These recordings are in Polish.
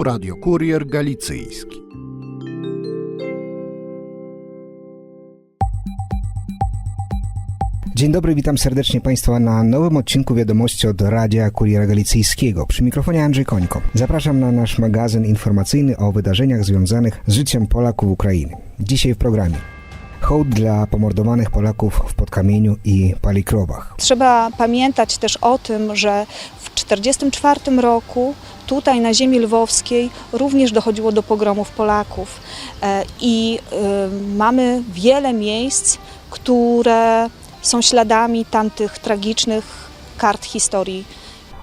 Tu Radio Kurier Galicyjski. Dzień dobry, witam serdecznie Państwa na nowym odcinku wiadomości od Radia Kuriera Galicyjskiego. Przy mikrofonie Andrzej Końko. Zapraszam na nasz magazyn informacyjny o wydarzeniach związanych z życiem Polaków Ukrainy. Dzisiaj w programie. Hołd dla pomordowanych Polaków w Podkamieniu i Palikrowach. Trzeba pamiętać też o tym, że w 1944 roku tutaj na ziemi lwowskiej również dochodziło do pogromów Polaków E, i y, mamy wiele miejsc, które są śladami tamtych tragicznych kart historii.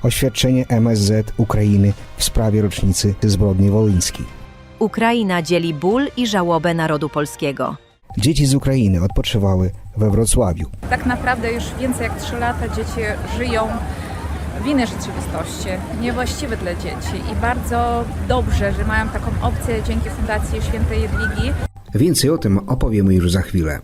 Oświadczenie MSZ Ukrainy w sprawie rocznicy zbrodni wołyńskiej. Ukraina dzieli ból i żałobę narodu polskiego. Dzieci z Ukrainy odpoczywały we Wrocławiu. tak naprawdę już więcej jak 3 lata dzieci żyją w innej rzeczywistości, niewłaściwe dla dzieci i bardzo dobrze, że mają taką opcję dzięki Fundacji Świętej Jadwigi. Więcej o tym opowiemy już za chwilę.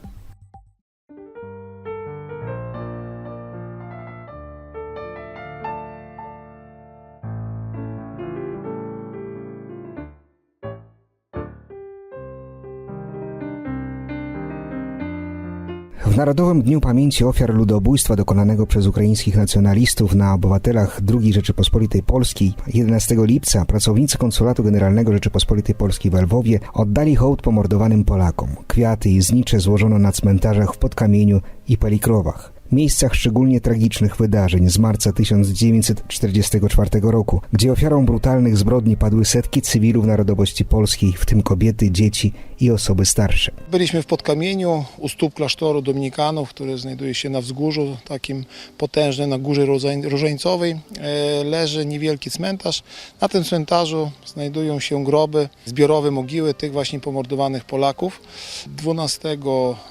W Narodowym Dniu Pamięci Ofiar Ludobójstwa dokonanego przez ukraińskich nacjonalistów na obywatelach II Rzeczypospolitej Polskiej 11 lipca pracownicy Konsulatu Generalnego Rzeczypospolitej Polskiej w Lwowie oddali hołd pomordowanym Polakom. Kwiaty i znicze złożono na cmentarzach w Podkamieniu i Palikrowach. Miejscach szczególnie tragicznych wydarzeń z marca 1944 roku, gdzie ofiarą brutalnych zbrodni padły setki cywilów narodowości polskiej, w tym kobiety, dzieci i osoby starsze. Byliśmy w Podkamieniu u stóp klasztoru dominikanów, który znajduje się na wzgórzu takim potężnym, na górze Różań- różańcowej. E, Leży niewielki cmentarz. Na tym cmentarzu znajdują się groby, zbiorowe mogiły tych właśnie pomordowanych Polaków. 12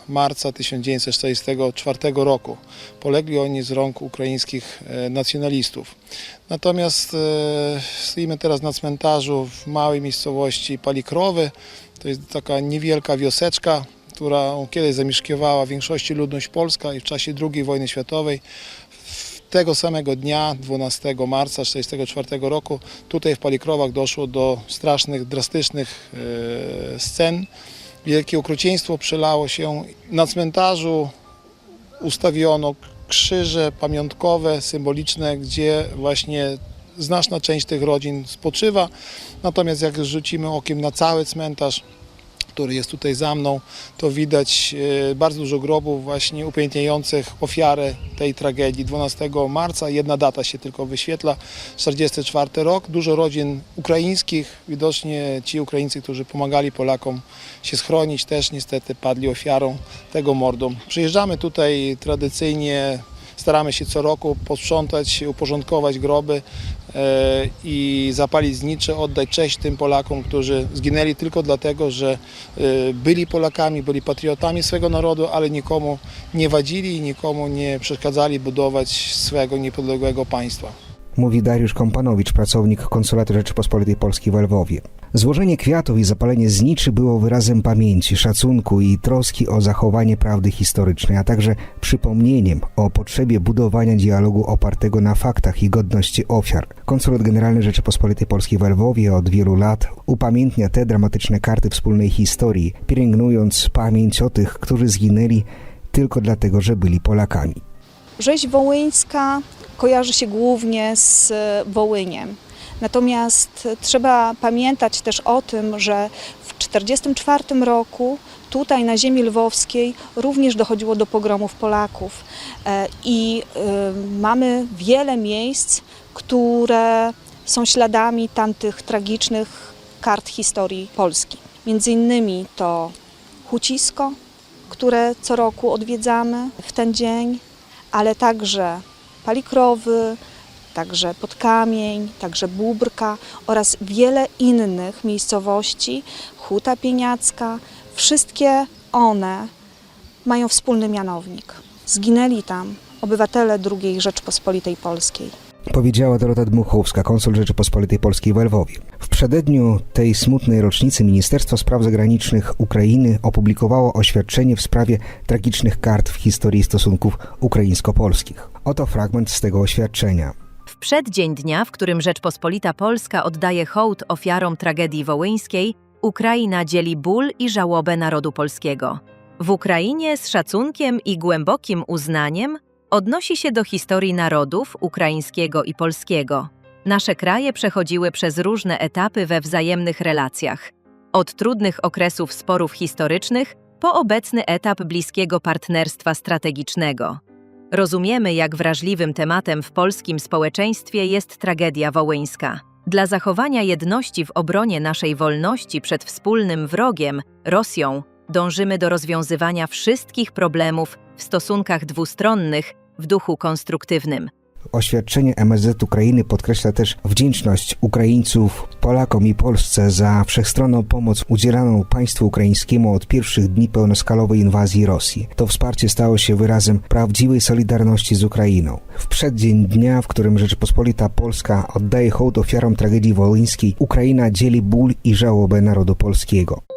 marca 1944 roku polegli oni z rąk ukraińskich e, nacjonalistów. Natomiast e, stoimy teraz na cmentarzu w małej miejscowości Palikrowy. To jest taka niewielka wioseczka, która kiedyś zamieszkiwała w większości ludność polska i w czasie II wojny światowej. Tego samego dnia, 12 marca 1944 roku, tutaj w Palikrowach doszło do strasznych, drastycznych e, scen. Wielkie okrucieństwo przelało się. Na cmentarzu ustawiono krzyże pamiątkowe, symboliczne, gdzie właśnie znaczna część tych rodzin spoczywa. Natomiast jak rzucimy okiem na cały cmentarz, który jest tutaj za mną, to widać e, bardzo dużo grobów właśnie upamiętniających ofiarę tej tragedii. 12 marca, jedna data się tylko wyświetla, 44 rok. Dużo rodzin ukraińskich, widocznie ci Ukraińcy, którzy pomagali Polakom się schronić, też niestety padli ofiarą tego mordu. Przyjeżdżamy tutaj tradycyjnie, staramy się co roku posprzątać, uporządkować groby i zapalić znicze, oddać cześć tym Polakom, którzy zginęli tylko dlatego, że e, byli Polakami, byli patriotami swego narodu, ale nikomu nie wadzili i nikomu nie przeszkadzali budować swego niepodległego państwa. Mówi Dariusz Kompanowicz, pracownik Konsulatu Rzeczypospolitej Polskiej w Lwowie. Złożenie kwiatów i zapalenie zniczy było wyrazem pamięci, szacunku i troski o zachowanie prawdy historycznej, a także przypomnieniem o potrzebie budowania dialogu opartego na faktach i godności ofiar. Konsulat Generalny Rzeczypospolitej Polskiej w Lwowie od wielu lat upamiętnia te dramatyczne karty wspólnej historii, pielęgnując pamięć o tych, którzy zginęli tylko dlatego, że byli Polakami. Rzeź wołyńska kojarzy się głównie z Wołyniem. Natomiast trzeba pamiętać też o tym, że w 1944 roku tutaj na ziemi lwowskiej również dochodziło do pogromów Polaków. E, I y, mamy wiele miejsc, które są śladami tamtych tragicznych kart historii Polski. Między innymi to Hucisko, które co roku odwiedzamy w ten dzień, ale także Palikrowy, także Podkamień, także Bóbrka oraz wiele innych miejscowości, Huta Pieniacka. Wszystkie one mają wspólny mianownik. Zginęli tam obywatele II Rzeczpospolitej Polskiej. Powiedziała Dorota Dmuchowska, konsul Rzeczypospolitej Polskiej w Lwowie. W przededniu tej smutnej rocznicy Ministerstwo Spraw Zagranicznych Ukrainy opublikowało oświadczenie w sprawie tragicznych kart w historii stosunków ukraińsko-polskich. Oto fragment z tego oświadczenia. Przeddzień dnia, w którym Rzeczpospolita Polska oddaje hołd ofiarom tragedii wołyńskiej, Ukraina dzieli ból i żałobę narodu polskiego. W Ukrainie z szacunkiem i głębokim uznaniem odnosi się do historii narodów ukraińskiego i polskiego. Nasze kraje przechodziły przez różne etapy we wzajemnych relacjach. Od trudnych okresów sporów historycznych po obecny etap bliskiego partnerstwa strategicznego. Rozumiemy, jak wrażliwym tematem w polskim społeczeństwie jest tragedia wołyńska. Dla zachowania jedności w obronie naszej wolności przed wspólnym wrogiem, Rosją, dążymy do rozwiązywania wszystkich problemów w stosunkach dwustronnych w duchu konstruktywnym. Oświadczenie MSZ Ukrainy podkreśla też wdzięczność Ukraińców, Polakom i Polsce za wszechstronną pomoc udzielaną państwu ukraińskiemu od pierwszych dni pełnoskalowej inwazji Rosji. To wsparcie stało się wyrazem prawdziwej solidarności z Ukrainą. W przeddzień dnia, w którym Rzeczypospolita Polska oddaje hołd ofiarom tragedii wołyńskiej, Ukraina dzieli ból i żałobę narodu polskiego.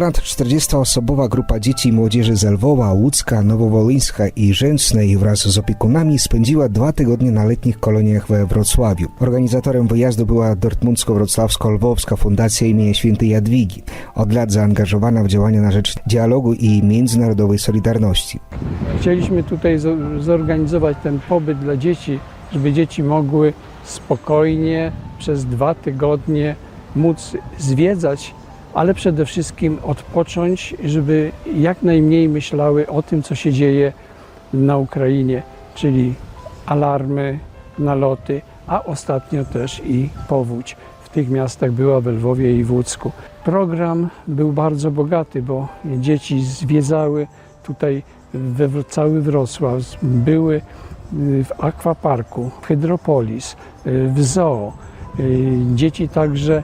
Ponad 40-osobowa grupa dzieci i młodzieży z Lwowa, Łódzka, Nowowołyńska i Rzęsnej wraz z opiekunami spędziła dwa tygodnie na letnich koloniach we Wrocławiu. Organizatorem wyjazdu była Dortmundsko-Wrocławsko-Lwowska Fundacja imienia Świętej Jadwigi, od lat zaangażowana w działania na rzecz dialogu i międzynarodowej solidarności. Chcieliśmy tutaj zo- zorganizować ten pobyt dla dzieci, żeby dzieci mogły spokojnie przez dwa tygodnie móc zwiedzać, ale przede wszystkim odpocząć, żeby jak najmniej myślały o tym, co się dzieje na Ukrainie, czyli alarmy, naloty, a ostatnio też i powódź. W tych miastach była w Lwowie i w Łódzku. Program był bardzo bogaty, bo dzieci zwiedzały tutaj we, cały Wrocław, były y, w akwaparku, w Hydropolis, y, w zoo. Y, Dzieci także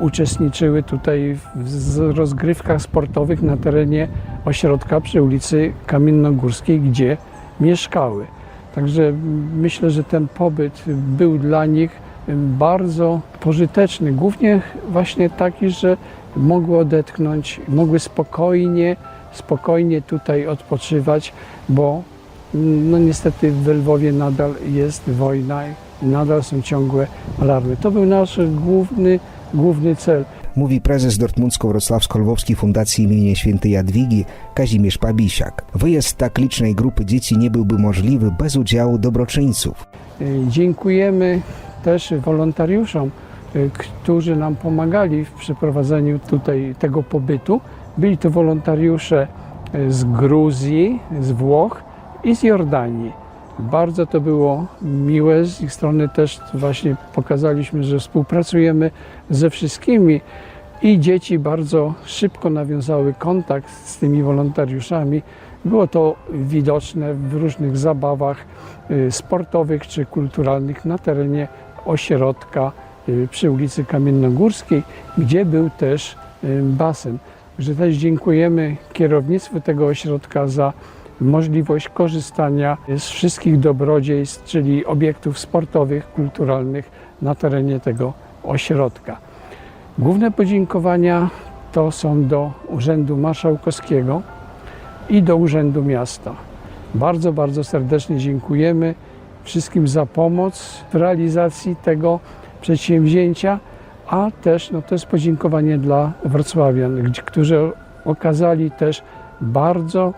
uczestniczyły tutaj w rozgrywkach sportowych na terenie ośrodka przy ulicy Kamiennogórskiej, gdzie mieszkały. Także myślę, że ten pobyt był dla nich bardzo pożyteczny. Głównie właśnie taki, że mogły odetchnąć, mogły spokojnie, spokojnie tutaj odpoczywać, bo no niestety w Lwowie nadal jest wojna nadal są ciągłe alarmy. To był nasz główny, główny cel. Mówi prezes Dortmundsko-Wrocławsko-Lwowskiej Fundacji imienia Świętej Jadwigi Kazimierz Pabisiak. Wyjazd tak licznej grupy dzieci nie byłby możliwy bez udziału dobroczyńców. Y, Dziękujemy też wolontariuszom, y, którzy nam pomagali w przeprowadzeniu tutaj tego pobytu. Byli to wolontariusze y, z Gruzji, z Włoch i z Jordanii. Bardzo to było miłe z ich strony też właśnie pokazaliśmy, że współpracujemy ze wszystkimi i dzieci bardzo szybko nawiązały kontakt z tymi wolontariuszami. Było to widoczne w różnych zabawach y, sportowych czy kulturalnych na terenie ośrodka y, przy ulicy Kamiennogórskiej, gdzie był też y, basen. Także też dziękujemy kierownictwu tego ośrodka za możliwość korzystania z wszystkich dobrodziejstw, czyli obiektów sportowych, kulturalnych na terenie tego ośrodka. Główne podziękowania to są do Urzędu Marszałkowskiego i do Urzędu Miasta. Bardzo, bardzo serdecznie dziękujemy wszystkim za pomoc w realizacji tego przedsięwzięcia, a też no, to jest podziękowanie dla wrocławian, którzy okazali też bardzo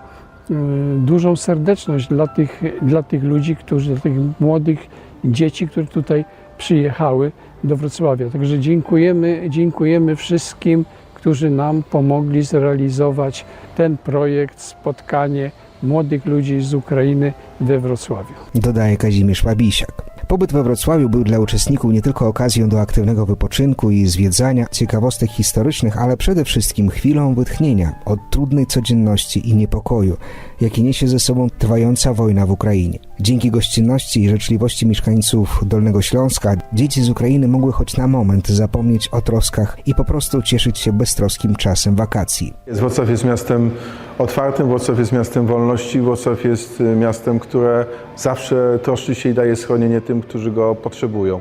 dużą serdeczność dla tych, dla tych ludzi, którzy, dla tych młodych dzieci, które tutaj przyjechały do Wrocławia. Także dziękujemy, dziękujemy wszystkim, którzy nam pomogli zrealizować ten projekt, spotkanie młodych ludzi z Ukrainy we Wrocławiu. dodaje Kazimierz Pabisiak. Pobyt we Wrocławiu był dla uczestników nie tylko okazją do aktywnego wypoczynku i zwiedzania ciekawostek historycznych, ale przede wszystkim chwilą wytchnienia od trudnej codzienności i niepokoju, jaki niesie ze sobą trwająca wojna w Ukrainie. Dzięki gościnności i życzliwości mieszkańców Dolnego Śląska, dzieci z Ukrainy mogły choć na moment zapomnieć o troskach i po prostu cieszyć się beztroskim czasem wakacji. Wrocław jest miastem otwartym, Wrocław jest miastem wolności, Wrocław jest y, miastem, które zawsze troszczy się i daje schronienie tym, którzy go potrzebują.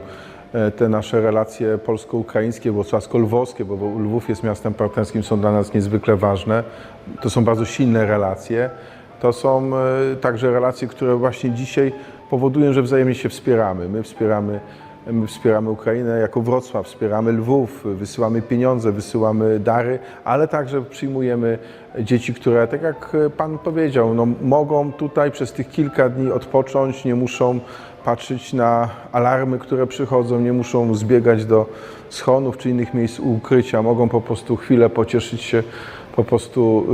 E, Te nasze relacje polsko-ukraińskie, wrocławsko-lwowskie, bo Lwów jest miastem partnerskim, są dla nas niezwykle ważne. To są bardzo silne relacje. To są e, także relacje, które właśnie dzisiaj powodują, że wzajemnie się wspieramy. My wspieramy My wspieramy Ukrainę jako Wrocław, wspieramy Lwów, wysyłamy pieniądze, wysyłamy dary, ale także przyjmujemy dzieci, które, tak jak Pan powiedział, no, mogą tutaj przez tych kilka dni odpocząć, nie muszą patrzeć na alarmy, które przychodzą, nie muszą zbiegać do schronów czy innych miejsc ukrycia, mogą po prostu chwilę pocieszyć się po prostu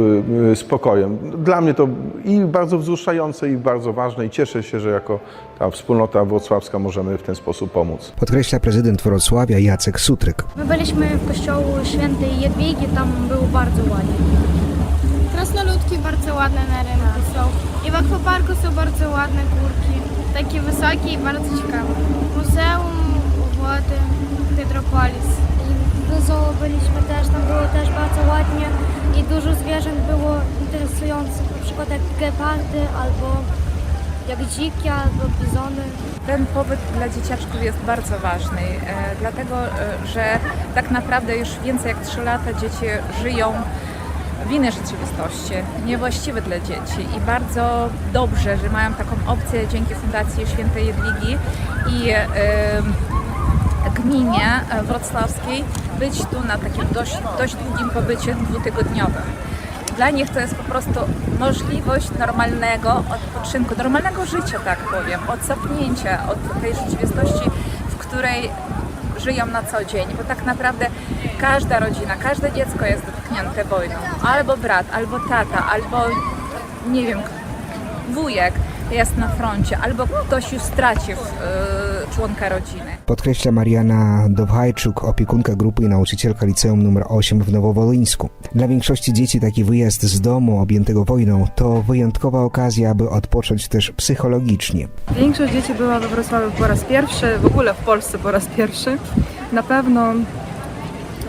y, y, spokojem. Dla mnie to i bardzo wzruszające, i bardzo ważne i cieszę się, że jako ta wspólnota wrocławska możemy w ten sposób pomóc. Podkreśla prezydent Wrocławia Jacek Sutryk. My byliśmy w kościołu świętej Jadwigi, tam było bardzo ładnie. Krasnoludki bardzo ładne na rynku są. I w akwaparku są bardzo ładne górki. Takie wysokie i bardzo ciekawe. Muzeum Wody Hydropolis. Zoo byliśmy też, tam było też bardzo ładnie i dużo zwierząt było interesujących, na przykład jak gepardy albo jak dziki albo bizony. Ten pobyt dla dzieciaczków jest bardzo ważny, e, dlatego e, że tak naprawdę już więcej jak 3 lata dzieci żyją w innej rzeczywistości, niewłaściwe dla dzieci i bardzo dobrze, że mają taką opcję dzięki Fundacji Świętej Jadwigi i e, gminie e, wrocławskiej być tu na takim dość, dość długim pobycie dwutygodniowym. Dla nich to jest po prostu możliwość normalnego odpoczynku, normalnego życia, tak powiem, odsapnięcia od tej rzeczywistości, w której żyją na co dzień, bo tak naprawdę każda rodzina, każde dziecko jest dotknięte wojną. Albo brat, albo tata, albo nie wiem, wujek jest na froncie, albo ktoś już stracił yy, członka rodziny. Podkreśla Mariana Dowhajczuk, opiekunka grupy i nauczycielka liceum nr 8 w Nowowolyńsku. Dla większości dzieci taki wyjazd z domu objętego wojną to wyjątkowa okazja, aby odpocząć też psychologicznie. Większość dzieci była we Wrocławiu po raz pierwszy, w ogóle w Polsce po raz pierwszy. Na pewno,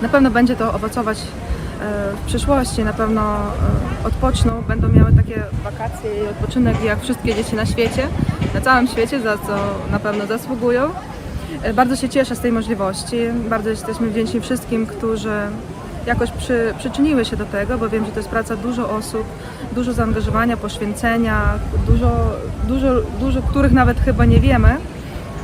na pewno będzie to owocować e, w przyszłości, na pewno e, odpoczną, będą miały takie wakacje i odpoczynek jak wszystkie dzieci na świecie, na całym świecie, za co na pewno zasługują. E, Bardzo się cieszę z tej możliwości, bardzo jesteśmy wdzięczni wszystkim, którzy jakoś przy, przyczyniły się do tego, bo wiem, że to jest praca dużo osób, dużo zaangażowania, poświęcenia, dużo, dużo, dużo których nawet chyba nie wiemy,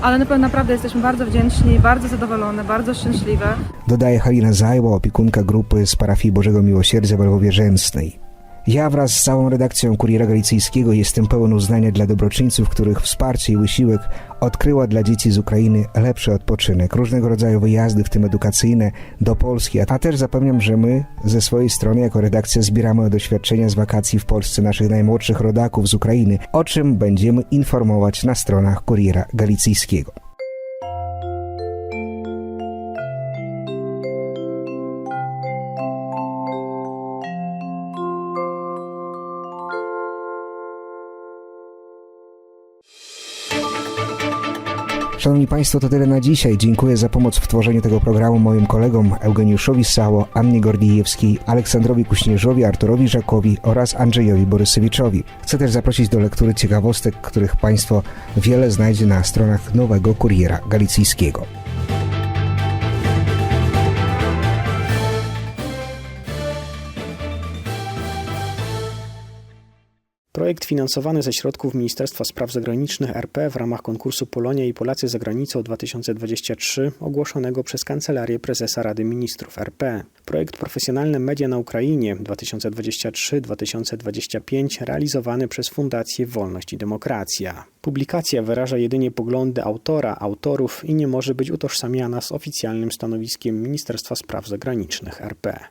ale naprawdę jesteśmy bardzo wdzięczni, bardzo zadowolone, bardzo szczęśliwe. Dodaje Halina Zajła, opiekunka grupy z parafii Bożego Miłosierdzia w Lwowie Rzęsnej. Ja wraz z całą redakcją Kuriera Galicyjskiego jestem pełen uznania dla dobroczyńców, których wsparcie i wysiłek odkryła dla dzieci z Ukrainy lepszy odpoczynek, różnego rodzaju wyjazdy, w tym edukacyjne, do Polski, a też zapewniam, że my ze swojej strony jako redakcja zbieramy doświadczenia z wakacji w Polsce naszych najmłodszych rodaków z Ukrainy, o czym będziemy informować na stronach Kuriera Galicyjskiego. Szanowni Państwo, to tyle na dzisiaj. Dziękuję za pomoc w tworzeniu tego programu moim kolegom Eugeniuszowi Sało, Annie Gordijewskiej, Aleksandrowi Kuśnierzowi, Arturowi Żakowi oraz Andrzejowi Borysewiczowi. Chcę też zaprosić do lektury ciekawostek, których Państwo wiele znajdzie na stronach nowego Kuriera Galicyjskiego. Projekt finansowany ze środków Ministerstwa Spraw Zagranicznych RP w ramach konkursu Polonia i Polacy za granicą 2023 ogłoszonego przez Kancelarię Prezesa Rady Ministrów RP. Projekt Profesjonalne Media na Ukrainie 2023-2025 realizowany przez Fundację Wolność i Demokracja. Publikacja wyraża jedynie poglądy autora, autorów i nie może być utożsamiana z oficjalnym stanowiskiem Ministerstwa Spraw Zagranicznych RP.